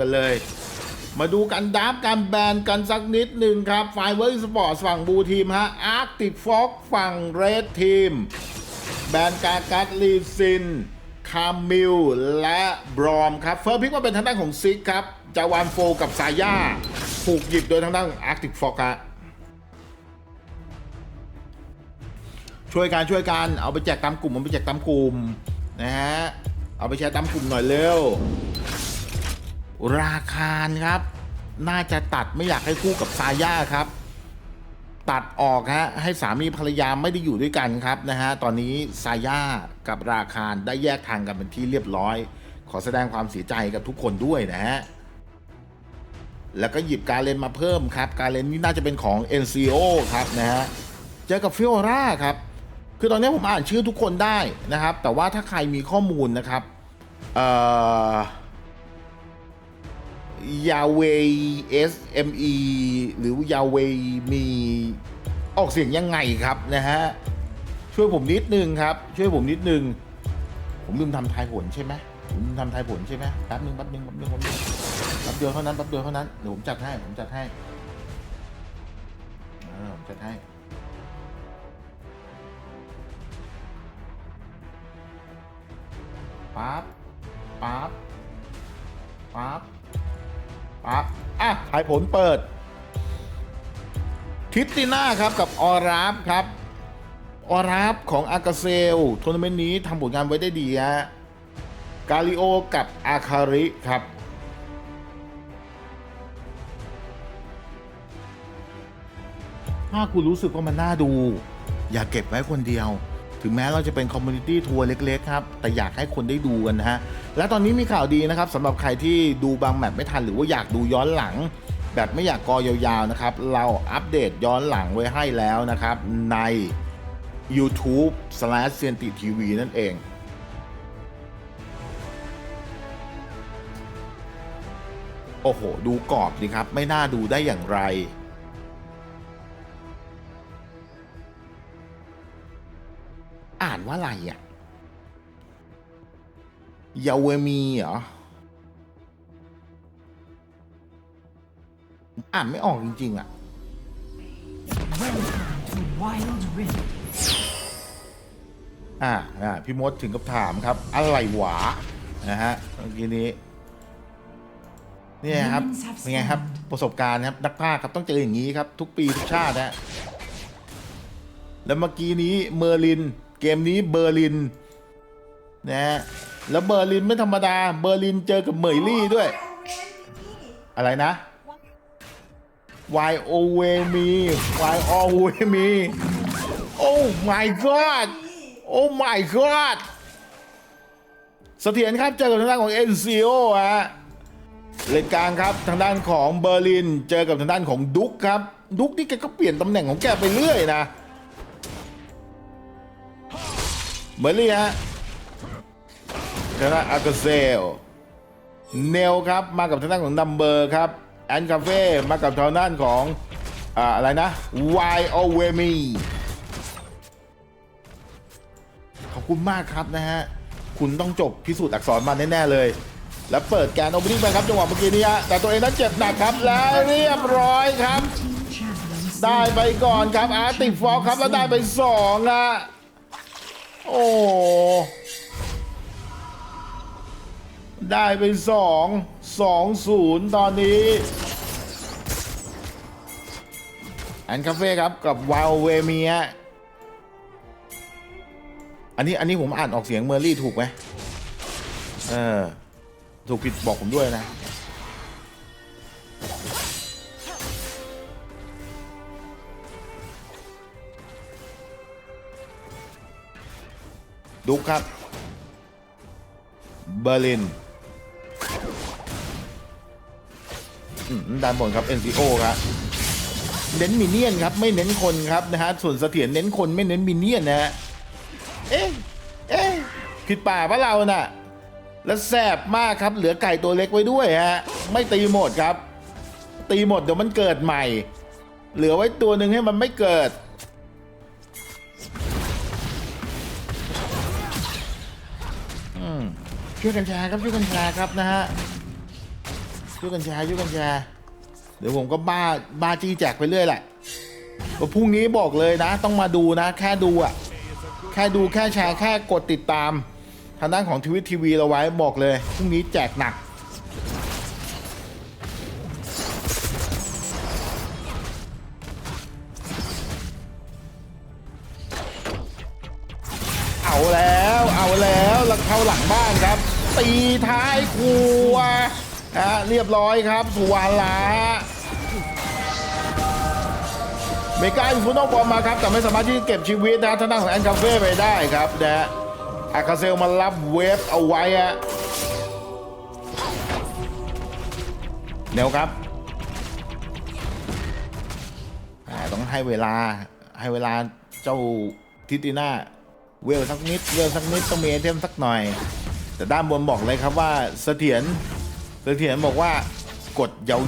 กันเลย มาดูกันดับการแบนกันสักนิดหนึ่งครับไฟเวอร์สปอร์ตฝั่งบูทีมฮะอาร์ติฟอกฝั่งเรดทีม แบนกากัตลีซิน คามิล และบรอมครับ เฟิร์พิกมาเป็นทางด้านของซิกครับจาวานโฟกับซาย่าถูกหยิบโดยทางด้านอาร์ติฟอกฮะช่วยกันช่วยกันเอาไปแจกตามกลุ่มเอาไปแจกตามกลุ่มนะฮะเอาไปแชร์ตามกลุ่มหน่อยเร็ว ราคาครับ น่าจะตัดไม่อยากให้คู่กับซาย่าครับ ตัดออกฮะให้สามีภรรยาไม่ได้อยู่ด้วยกันครับนะฮะตอนนี้ซาย่ากับราคารได้แยกทางกันเป็นที่เรียบร้อย ขอแสดงความเสียใจกับทุกคนด้วยนะฮะแล้วก็หยิบการเลนมาเพิ่มครับ การเลนนี่น่าจะเป็นของ NCO ครับนะฮะเจอกับฟิโอราครับ คือตอนนี้ผมอ่านชื่อทุกคนได้นะครับ แต่ว่าถ้าใครมีข้อมูลนะครับ เอ่อ ยาเว SME หรือยาเวมีออกเสียงยังไงครับนะฮะ ช่วยผมนิดนึงครับ ช่วยผมนิดนึง ผมลืมทำทายผลใช่ไหมผมลืมทำทายผลใช่ไหมแป๊บนึงแป๊บนึงแป๊บนึงแป๊บนึงแป๊บเดียวเท่านั้นแป๊บเดียวเท่านั้นเดี๋ยวผมจัดให้ผมจัดให้ผมจัดให้ปั๊บปั๊บปั๊บ อะทายผลเปิด ทิตติน่าครับกับออราฟครับ ออราฟของอากาเซลทัวร์นาเมนต์นี้ทำผลงานไว้ได้ดีฮะกาลิโอกับอาคาริครับถ้าคุณรู้สึกว่ามันน่าดู อย่าเก็บไว้คนเดียว ถึงแม้เราจะเป็นคอมมูนิตี้ทัวร์เล็กๆครับ แต่อยากให้คนได้ดูกันนะฮะ และตอนนี้มีข่าวดีนะครับสำหรับใครที่ดูบางแมตช์ไม่ทันหรือว่าอยากดูย้อนหลัง แบบไม่อยากกอยาวๆนะครับ เราอัปเดตย้อนหลังไว้ให้แล้วนะครับ ใน YouTube slash เซียนติทีวีนั่นเองโอ้โห ดูกรอบดีครับ ไม่น่าดูได้อย่างไร ว่าอะไรอะยาเวมีเหรอผมอ่านไม่ออกจริง ๆ อะ Welcome to Wild Rift. อ่าอ่าพี่มดถึงกับถามครับ อะไรหวา นะฮะเมื่อกี้นี้ เนี่ยครับเป็นไงครับ ประสบการณ์ครับ นักพากย์ครับต้องเจออย่างนี้ครับ ทุกปีทุกชาตินะแล้วเมื่อกี้นี้เมอร์ลิน เกมนี้เบอร์ลินนะฮะแล้วเบอร์ลินไม่ธรรมดา เบอร์ลินเจอกับเหมยลี่ด้วย อะไรนะ Why always me Why always me Oh my god Oh my god เสถียรครับเจอกับทางด้านของ NCO ฮะเลนกลางครับทางด้านของเบอร์ลิน เจอกับทางด้านของดุ๊กครับ ดุ๊กนี่แกก็เปลี่ยนตำแหน่งของแกไปเรื่อยนะ เบอร์ลี่ฮะทางด้านอากาเซลเนลครับมากับทางด้านของนัมเบอร์ครับแอนคาเฟ่มากับทางด้านของอ่าอะไรนะ Y O W E M E ขอบคุณมากครับนะฮะ คุณต้องจบพิสูจน์อักษรมาแน่ ๆ เลย แล้วเปิดแกนโอเปนิ่งไปครับจังหวะเมื่อกี้นี้ฮะแต่ตัวเองนั้นเจ็บหนักครับแล้วเรียบร้อยครับ ได้ไปก่อนครับอาร์ติฟอกครับแล้วได้ไปสองอะ โอ้ได้ไปสองสองศูนย์ตอนนี้แอนคาเฟ่ครับกับวาลเวเมีย อันนี้อันนี้ผมอ่านออกเสียงเมอร์รี่ถูกไหมเออ ถูกผิดบอกผมด้วยนะ ดุกครับเบอร์ลินด้านบนครับ NCO ครับเน้นมินเนี่ยนครับ ไม่เน้นคนครับนะฮะส่วนเสถียรเน้นคนไม่เน้นมินเนี่ยนนะฮะเอ๊ะเอ๊ะผิดป่าปะเราน่ะแล้วแสบมากครับ เหลือไก่ตัวเล็กไว้ด้วยฮะไม่ตีหมดครับ ตีหมดเดี๋ยวมันเกิดใหม่ เหลือไว้ตัวหนึ่งให้มันไม่เกิด ช่วยกันแชร์ครับช่วยกันแชร์ครับนะฮะช่วยกันแชร์ช่วยกันแชร์เดี๋ยวผมก็บ้าบ้าจี้แจกไปเรื่อยแหละว่าพรุ่งนี้บอกเลยนะ ต้องมาดูนะ แค่ดูอะแค่ดูแค่แชร์แค่กดติดตาม ทางด้านของทวิตทีวีเราไว้บอกเลยพรุ่งนี้แจกหนักเอาแล้ว เอาแล้วแล้วเข้าหลังบ้านครับ ตีท้ายครัวอะเรียบร้อยครับสุวาระเมกาอินฟูโนบอลมาครับ แต่ไม่สามารถที่จะเก็บชีวิตนะทางด้านของแอนคาเฟ่ไปได้ครับนะอาคาเซลมารับเวฟเอาไว้อะเดี๋ยวครับอ่าต้องให้เวลาให้เวลาเจ้าทิติน่าเวลสักนิดเวลสักนิดต้องมีไอเทมสักหน่อย แต่ด้านบนบอกเลยครับว่าเสถียรเสถียรบอกว่ากดยา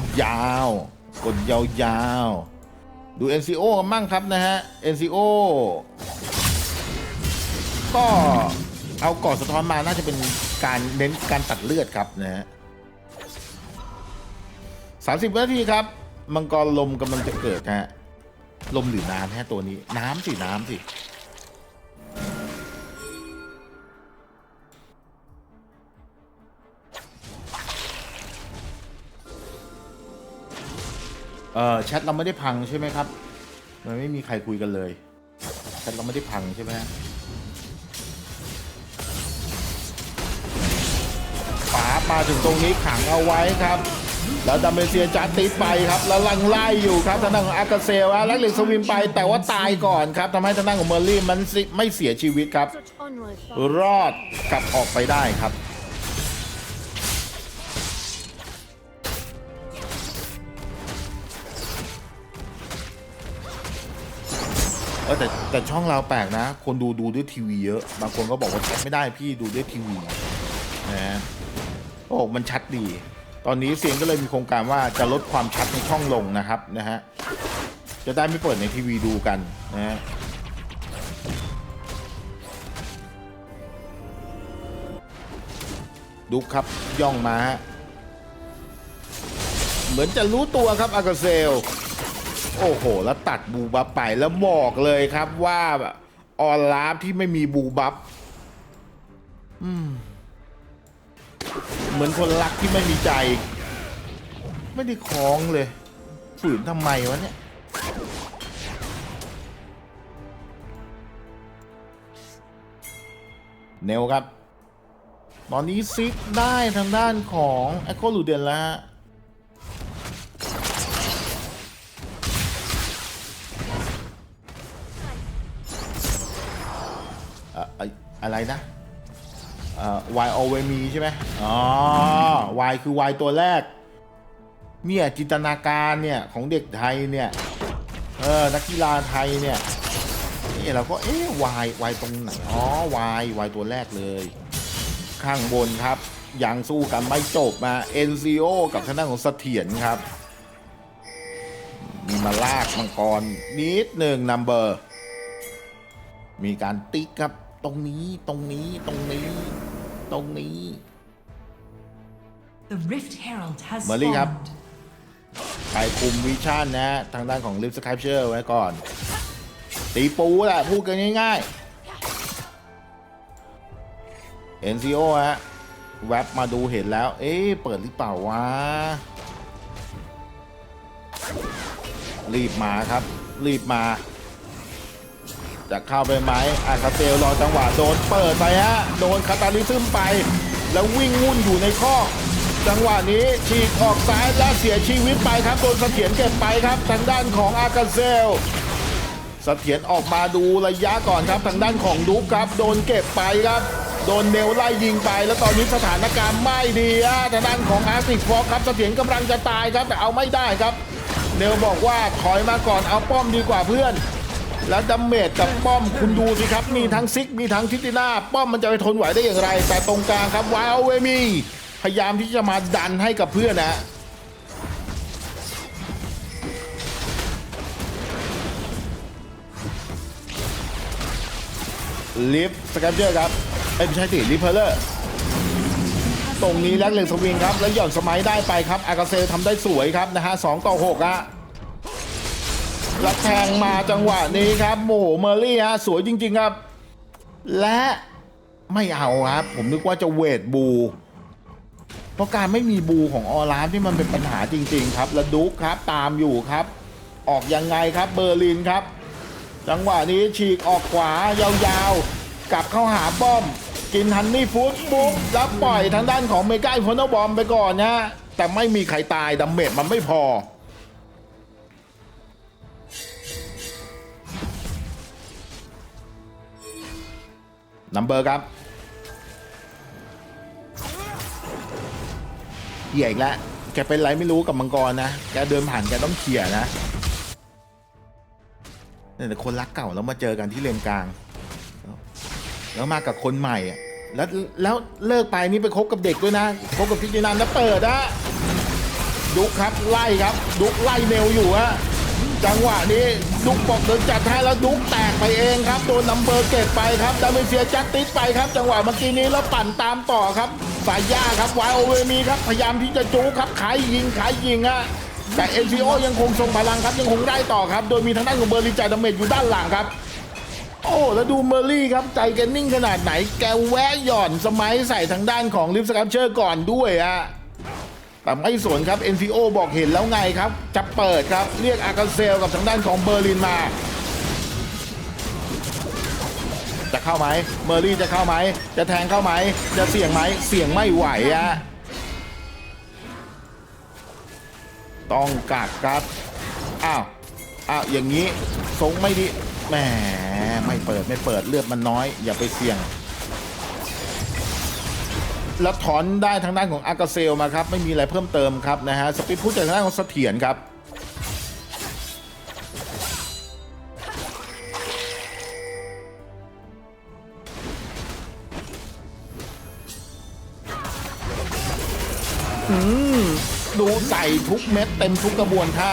วๆ กดยาวๆ ดู NCO กันมั่งครับนะฮะ NCO ก็เอาก่อสะท้อนมาน่าจะเป็นการเน้นการตัดเลือดครับนะฮะสามสิบนาทีครับ มังกรลมกำลังจะเกิดฮะ ลมหรือน้ำฮะตัวนี้ น้ำสิ น้ำสิ เออแชทเราไม่ได้พังใช่ไหมครับ มันไม่มีใครคุยกันเลยแชทเราไม่ได้พังใช่ไหมป๋ามาถึงตรงนี้ขังเอาไว้ครับ แล้วดัมเบเซียจัดติดไปครับ แล้วลังไล่อยู่ครับทางด้านของอากาเซลแล้วเหล็กสวิมไป แต่ว่าตายก่อนครับทำให้ทางด้านของเมอร์ลี่มันสิไม่เสียชีวิตครับ รอดกลับออกไปได้ครับ อแต่แต่ช่องเราแปลกนะ คนดูดูด้วยทีวีเยอะ บางคนก็บอกว่าชัดไม่ได้พี่ดูด้วยทีวีนะโอ้มันชัดดี ตอนนี้เสียงก็เลยมีโครงการว่าจะลดความชัดในช่องลงนะครับนะฮะจะได้ไม่เปิดในทีวีดูกันนะฮะดูครับย่องมาฮะเหมือนจะรู้ตัวครับอากาเซล โอ้โห แล้วตัดบูบับไปแล้วบอกเลยครับว่าออนลาฟที่ไม่มีบูบับเหมือนคนรักที่ไม่มีใจ ไม่ได้คล้องเลย ฝืนทำไมวะเนี่ยเนวครับ ตอนนี้ซิกได้ทางด้านของแอคโคลูเดนแล้วฮะ อะไรนะเอ่อ Y o v มีใช่ไหมอ๋อ Y คือ Y ตัวแรก เนี่ยจินตนาการเนี่ย ของเด็กไทยเนี่ย เออ นักกีฬาไทยเนี่ยนี่เราก็เอ๊ะ Y Y ตรงไหน อ๋อ Y Y ตัวแรกเลย ข้างบนครับ ยังสู้กันไม่จบมา NCO กับทางด้านของเสถียรครับ มีมาลากมังกรนิดหนึ่งนัมเบอร์ มีการติ๊กครับ ตรงนี้ตรงนี้ตรงนี้ ตรงนี้ The Rift Herald has Mali ครับ spawned. ใครคุมวิชั่นนะทางด้านของลิฟต์สไครเชอร์ไว้ก่อน ตีปูแหละพูดกันง่ายๆ NCO ฮะ แว็บมาดูเห็นแล้ว เอ๊ะ เปิดหรือเปล่าวะ รีบมาครับ รีบมา จะเข้าไปไหมอาคาเซลรอจังหวะโดนเปิดไปฮะ โดนคาตาลิซึมไป แล้ววิ่งวุ่นอยู่ในข้อ จังหวะนี้ฉีกออกซ้ายและเสียชีวิตไปครับ โดนเสถียรเก็บไปครับ ทางด้านของอากาเซลเสถียรออกมาดูระยะก่อนครับทางด้านของดุ๊กครับ โดนเก็บไปครับ โดนเนวไล่ยิงไป แล้วตอนนี้สถานการณ์ไม่ดีฮะทางด้านของอาร์ติกฟอกครับเสถียรกำลังจะตายครับแต่เอาไม่ได้ครับ เนวบอกว่าถอยมาก่อนเอาป้อมดีกว่าเพื่อน แล้วดัมเมจกับป้อมคุณดูสิครับ มีทั้งซิกมีทั้งทิติน่าป้อมมันจะไปทนไหวได้อย่างไร แต่ตรงกลางครับวายเอาเวมี พยายามที่จะมาดันให้กับเพื่อนนะลิฟสแกปเจอร์ครับเอ้ยไม่ใช่สิลิฟเพลเลอร์ตรงนี้แลกเหล็กสวิงครับ แล้วหย่อนสมัยได้ไปครับ อากาเซทำได้สวยครับนะฮะสองต่อหกอะ แล้วแทงมาจังหวะนี้ครับโอ้โหเมอรี่ฮะสวยจริง ๆครับ และไม่เอาครับ ผมนึกว่าจะเวทบู เพราะการไม่มีบูของออราที่มันเป็นปัญหาจริง ๆ ครับ แล้วดุ๊กครับตามอยู่ครับ ออกยังไงครับเบอร์ลินครับ จังหวะนี้ฉีกออกขวายาวๆกลับเข้าหาป้อม กินฮันนี่ฟูดปุ๊บแล้วปล่อยทางด้านของเมกาอินฟอนบอมไปก่อนนะแต่ไม่มีใครตายดัมเมจมันไม่พอ นัมเบอร์ครับเหี้ยอีกแล้วแกเป็นไรไม่รู้กับมังกรนะ แกเดินผ่านแกต้องเขี่ยนะเนี่ยแต่คนรักเก่าแล้วมาเจอกันที่เลนกลาง แล้วมากับคนใหม่อะแล้วแล้วเลิกไปนี่ไปคบกับเด็กด้วยนะคบกับพิจินันแล้วเปิดนะดุกครับไล่ครับ ดุกไล่เมลอยู่ฮะ จังหวะนี้ดุกบอกเดินจัดให้แล้วดุกแตกไปเองครับโดนนัมเบอร์เก็บไปครับดาเมเซียจัดติดไปครับ จังหวะเมื่อกี้นี้แล้วปั่นตามต่อครับสายย่าครับวายโอเวมีครับพยายามที่จะจูครับขายยิงขายยิงฮะแต่เอ็นซีโอยังคงทรงพลังครับยังคงได้ต่อครับ โดยมีทางด้านของเบอร์ลิจ่ายดาเมจอยู่ด้านหลังครับโอ้แล้วดูเมอร์รี่ครับใจแกนิ่งขนาดไหน แกแวะหย่อนสมัยใส่ทางด้านของลิฟสครับเชอร์ก่อนด้วยอะ แต่ไม่สนครับ NCO บอกเห็นแล้วไงครับ จะเปิดครับ เรียกอากาเซลกับทางด้านของเบอร์ลินมา จะเข้าไหมเมอร์รี่จะเข้าไหม จะแทงเข้าไหม จะเสี่ยงไหม เสี่ยงไม่ไหวอะต้องกักครับ อ้าว อ้าว อย่างนี้ทรงไม่ดี แหม ไม่เปิดไม่เปิดเลือดมันน้อย อย่าไปเสี่ยง แล้วถอนได้ทางด้านของอากาเซลมาครับไม่มีอะไรเพิ่มเติมครับนะฮะสปีดพูดจากทางด้านของเสถียรครับอืมดูใส่ทุกเม็ดเต็มทุกกระบวนท่า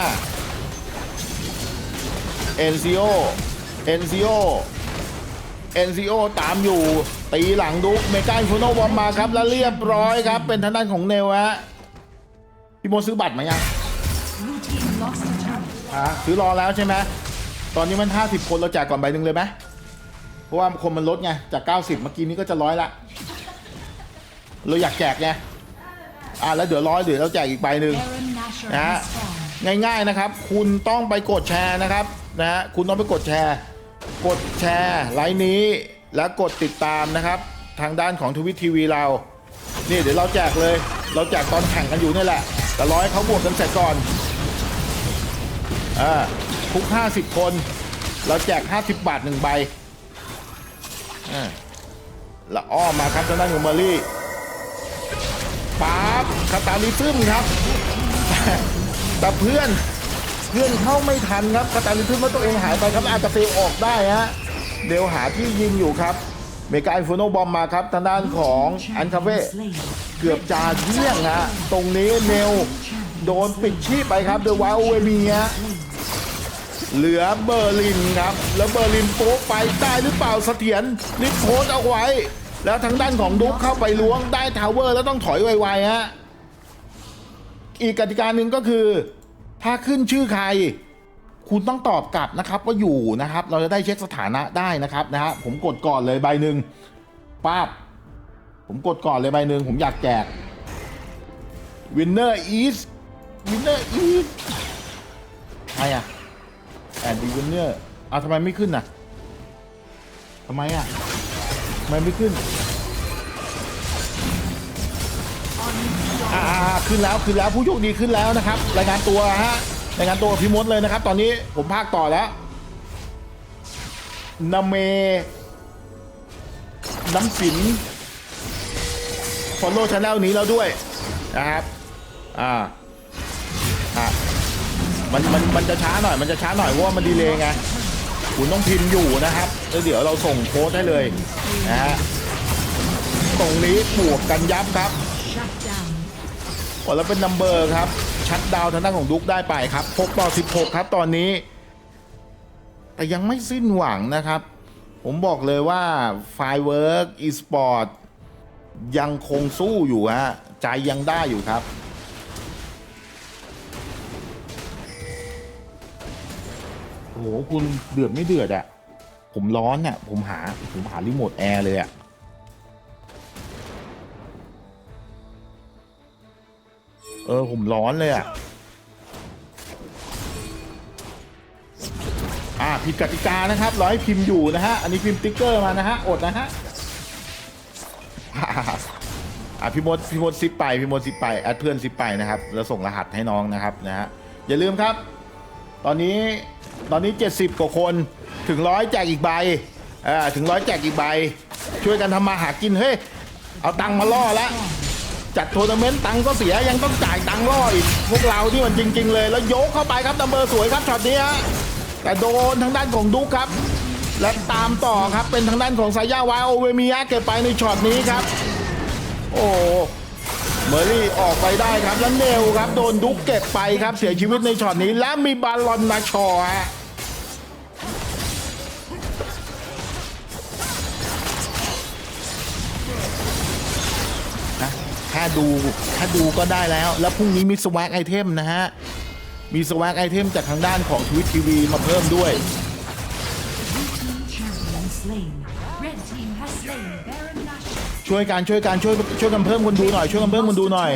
เอ็นซีโอเอ็นซีโอเอ็นซีโอตามอยู่ ตีหลังดุกเมกาอินฟูโนบอมมาครับ แล้วเรียบร้อยครับ เป็นทางด้านของเนวฮะพี่โมซื้อบัตรมายัง Blue team lost a turret. อะซื้อรอแล้วใช่ไหมตอนนี้มัน 50 คนเราแจกก่อนใบหนึ่งเลยไหมเพราะว่าคนมันลดไงจาก 90 เมื่อกี้นี้ก็จะร้อยละเราอยากแจกไงอะแล้วเดี๋ยวร้อยเดี๋ยวเราแจกอีกใบหนึ่งนะฮะง่ายๆนะครับ คุณต้องไปกดแชร์นะครับนะฮะคุณต้องไปกดแชร์ กดแชร์ไลน์นี้ แล้วกดติดตามนะครับ ทางด้านของทวิตทีวีเรา นี่เดี๋ยวเราแจกเลย เราแจกตอนแข่งกันอยู่นี่แหละ แต่ร้อยเขาบวกกันเสร็จก่อนอ่าทุก 50 คน เราแจก 50 บาทหนึ่งใบอ่าแล้วอ้อมาครับทางด้านของเมอรี่ป๊าบคาตาลิซึมครับแต่เพื่อนเพื่อนเข้าไม่ทันครับคาตาลิทึมว่าตัวเองหายไปครับอาจจะเฟลออกได้ฮะ เดี๋ยวหาที่ยิงอยู่ครับ เมกาอินฟูโนบอมมาครับทางด้านของอันคาเฟ่เกือบจะเที่ยงฮะตรงนี้เนลโดนปิดชีพไปครับโดยวาโอเวมีฮะเหลือเบอร์ลินครับ แล้วเบอร์ลินโป๊ไปได้หรือเปล่าเสถียรรีบโพสเอาไว้ แล้วทางด้านของดุ๊กเข้าไปล้วงได้ทาวเวอร์แล้วต้องถอยไวๆฮะอีกกติกาหนึ่งก็คือ ถ้าขึ้นชื่อใคร คุณต้องตอบกลับนะครับว่าอยู่นะครับ เราจะได้เช็คสถานะได้นะครับนะฮะผมกดก่อนเลยใบหนึ่งป้าบผมกดก่อนเลยใบหนึ่งผมอยากแจก winner is winner is ใครอะแอนดี้วินเนอร์อะทำไมไม่ขึ้นน่ะทำไมอะทำไมไม่ขึ้นอ่าขึ้นแล้วขึ้นแล้วผู้โชคดีขึ้นแล้วนะครับ รายงานตัวฮะ รายงานตัวกับพี่มดเลยนะครับ ตอนนี้ผมพากต่อแล้วนาเม น้ำสินฟอลโล่ช n แนลนี้แล้วด้วยนะครับอ่าอ่ามันมันมันจะช้าหน่อย มันจะช้าหน่อยเพราะว่ามันดีเลย์ไงคุณต้องพิมพ์อยู่นะครับแล้วเดี๋ยวเราส่งโค้ดให้เลยนะฮะตรงนี้บวกกันยับครับ Shut down. โอ้แล้วเป็นนัมเบอร์ครับ ชัดดาวทางด้านของดุกได้ไปครับ6ต่อ16 ครับตอนนี้ แต่ยังไม่สิ้นหวังนะครับ ผมบอกเลยว่า Firework eSport ยังคงสู้อยู่ฮะใจยังได้อยู่ครับโอ้โหคุณเดือดไม่เดือดอะผมร้อนอะผมหาผมหารีโมทแอร์เลยอะ เออผมร้อนเลยอะอ่าผิดกติกานะครับร้อยพิมพ์อยู่นะฮะอันนี้พิมพ์ติ๊กเกอร์มานะฮะอดนะฮะอ่าอะพี่มดพี่มดซิปไปพี่มดซิปไปแอดเพื่อนซิปไปนะครับ แล้วส่งรหัสให้น้องนะครับนะฮะอย่าลืมครับ ตอนนี้ตอนนี้ 70 กว่าคนถึงร้อยแจกอีกใบอ่าถึงร้อยแจกอีกใบ ช่วยกันทำมาหากินเฮ้ยเอาตังค์มาล่อแล้ว จัดทัวร์นาเมนต์ตังก็เสียยังต้องจ่ายตังค์ล่ออีกพวกเราที่มันจริง ๆ เลยแล้วยกเข้าไปครับดัมเบอร์สวยครับช็อตนี้ฮะแต่โดนทางด้านของดุ๊กครับ และตามต่อครับเป็นทางด้านของสายาวายโอเวมียเก็บไปในช็อตนี้ครับ โอ้เมอรี่ออกไปได้ครับแล้วเนลครับโดนดุ๊กเก็บไปครับเสียชีวิตในช็อตนี้และมีบาลอนนาชอฮะ ค่ดูแค่ดูก็ได้แล้ว แล้วพรุ่งนี้มีสวักไอเทมนะฮะ มีสวักไอเทมจากทางด้านของทวิตทีวีมาเพิ่มด้วยช่วยกันช่วยกันช่วยช่วยกันเพิ่มคนดูหน่อยช่วยกันเพิ่มคนดูหน่อย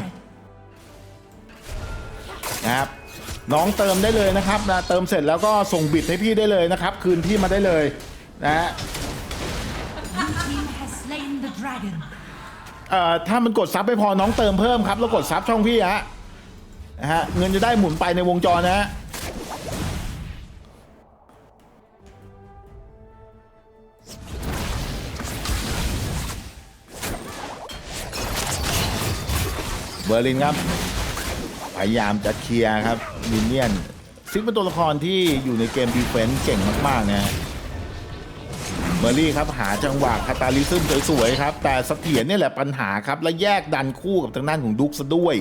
นะครับน้องเติมได้เลยนะครับนะเติมเสร็จแล้วก็ส่งบิดให้พี่ได้เลยนะครับ คืนพี่มาได้เลยนะฮะ เอ่อถ้ามันกดซับไม่พอน้องเติมเพิ่มครับแล้วกดซับช่องพี่ฮะนะฮะเงินจะได้หมุนไปในวงจรนะฮะเบอร์ลินครับพยายามจะเคลียร์ครับมินเนี่ยนซิกเป็นตัวละครที่อยู่ในเกมดีเฟนส์เก่งมากๆนะฮะ เบอร์รี่ครับหาจังหวะคาตาลิซึมสวยๆครับ แต่เสถียรเนี่ยแหละปัญหาครับ และแยกดันคู่กับทางด้านของดุกซะด้วย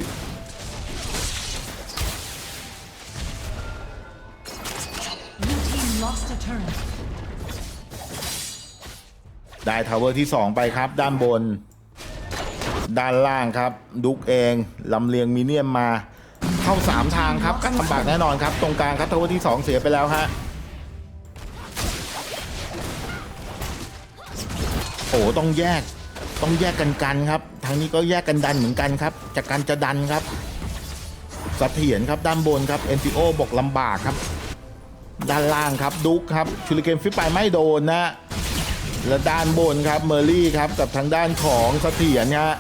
ได้ทาวเวอร์ที่ 2 ไปครับ ด้านบน ด้านล่างครับ ดุกเองลำเลียงมีเนียมมา เข้า 3 ทางครับกันลำบากแน่นอนครับ ตรงกลางครับทาวเวอร์ที่ 2 เสียไปแล้วฮะ อ้ต้องแยก ต้องแยกกันกันครับ ทางนี้ก็แยกกันดันเหมือนกันครับจะกันจะดันครับสเสถียรครับด้านบนครับ NPO บอกลำบากครับ ด้านล่างครับดุกครับชูริเกนฟิปไปไม่โดนนะและด้านบนครับเมอร์รี่ครับกับทางด้านของเสถียรฮะ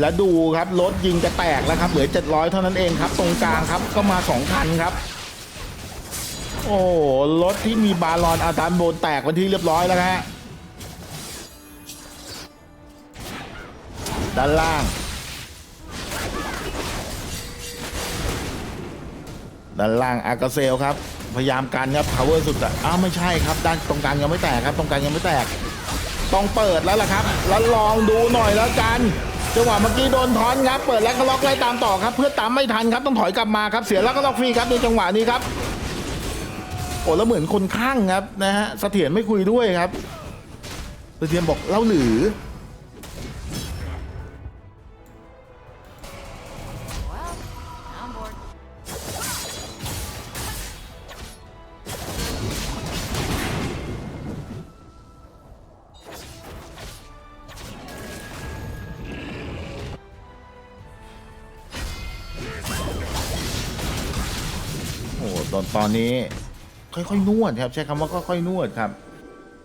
และดูครับรถยิงจะแตกแล้วครับเหลือ 700 เท่านั้นเองครับ ตรงกลางครับก็มา2คันครับ โอ้รถที่มีบาลอนอาตานโบนแตกวันที่เรียบร้อยแล้วฮะ ด้านล่าง ด้านล่างอากาเซลครับ พยายามกันครับ power สุดอะอ้าวไม่ใช่ครับ ด้านตรงกลางยังไม่แตกครับ ตรงกลางยังไม่แตก ต้องเปิดแล้วล่ะครับ แล้วลองดูหน่อยแล้วกัน จังหวะเมื่อกี้โดนทอนครับ เปิดแล้วก็ล็อกไล่ตามต่อครับ เพื่อตามไม่ทันครับ ต้องถอยกลับมาครับ เสียแล้วก็ล็อกฟรีครับในจังหวะนี้ครับ โอ้แล้วเหมือนคนข้างครับนะฮะ เสถียรไม่คุยด้วยครับเสถียรบอกเล่าหรือ ตอนนี้ค่อยๆนวดครับใช้คำว่าค่อยๆนวดครับ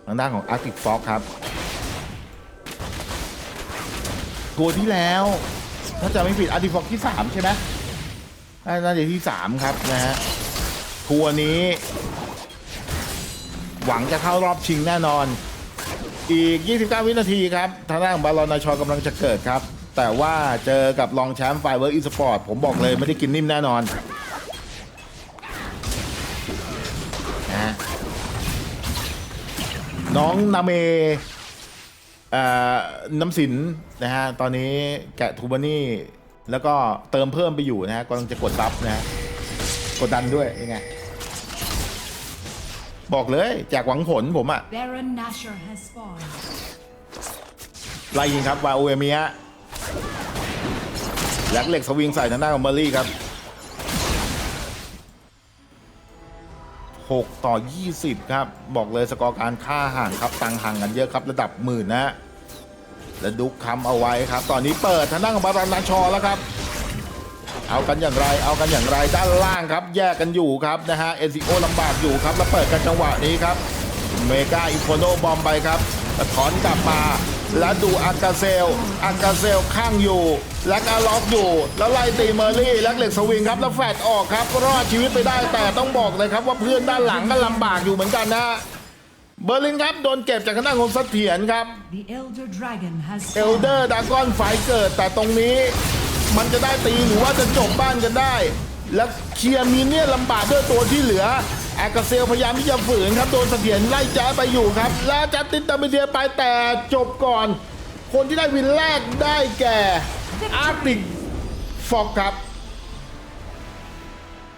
ทางด้านของ Arctic Fox ครับตัวที่แล้ว ถ้าจะไม่ผิด Arctic Fox ที่ 3 ใช่ไหมน่าน่าจะที่ 3 ครับนะฮะทัวร์นี้ หวังจะเข้ารอบชิงแน่นอน อีก 29 วินาทีครับ ทางด้านของบาลอนนาชอกำลังจะเกิดครับ แต่ว่าเจอกับรองแชมป์ไฟเวิร์กอีสปอร์ตผมบอกเลยไม่ได้กินนิ่มแน่นอน น้องนาเมเอ่อน้ำสินนะฮะ ตอนนี้แกะทูบานี่ แล้วก็เติมเพิ่มไปอยู่นะฮะกำลังจะกดซับนะฮะ กดดันด้วยยังไง บอกเลยแจกหวังผลผมอะ Baron Nashor has spawned. ไล่ยิงครับวาโอเอเมียลกเหล็กสวิงใส่ทางด้านของเมอรี่ครับ 6 ต่อ 20 ครับ บอกเลยสกอร์การค่าห่างครับตังห่างกันเยอะครับ ระดับหมื่นนะฮะและดุกค้ำเอาไว้ครับ ตอนนี้เปิดทางด้านของบารอนนาชอแล้วครับ เอากันอย่างไรเอากันอย่างไรด้านล่างครับ แยกกันอยู่ครับนะฮะเอซิโอลำบากอยู่ครับ แล้วเปิดกันจังหวะนี้ครับเมกาอิโคโนบอมไปครับ ถอนกลับมา แล้วดูอากาเซล อากาเซลข้างอยู่ แล้วก็ล็อกอยู่ แล้วไล่ตีเมอร์รี่แล้วเหล็กสวิงครับแล้วแฟดออกครับรอดชีวิตไปได้แต่ต้องบอกเลยครับว่าเพื่อนด้านหลังก็ลำบากอยู่เหมือนกันนะเบอร์ลินครับโดนเก็บจากทางด้านของเสถียรครับ The Elder Dragon has เอลเดอร์ดากอนไฟเกิด แต่ตรงนี้มันจะได้ตีหรือว่าจะจบบ้านกันได้ และเคลียร์มินเนี่ยนลำบากด้วยตัวที่เหลือ อากเซลพยายามที่จะฝืนครับโดนเสถียรไล่แจ๊ไปอยู่ครับ และจัดตินตาเมเดียไปแต่จบก่อน คนที่ได้วินแรกได้แก่อาร์ติกฟอกครับ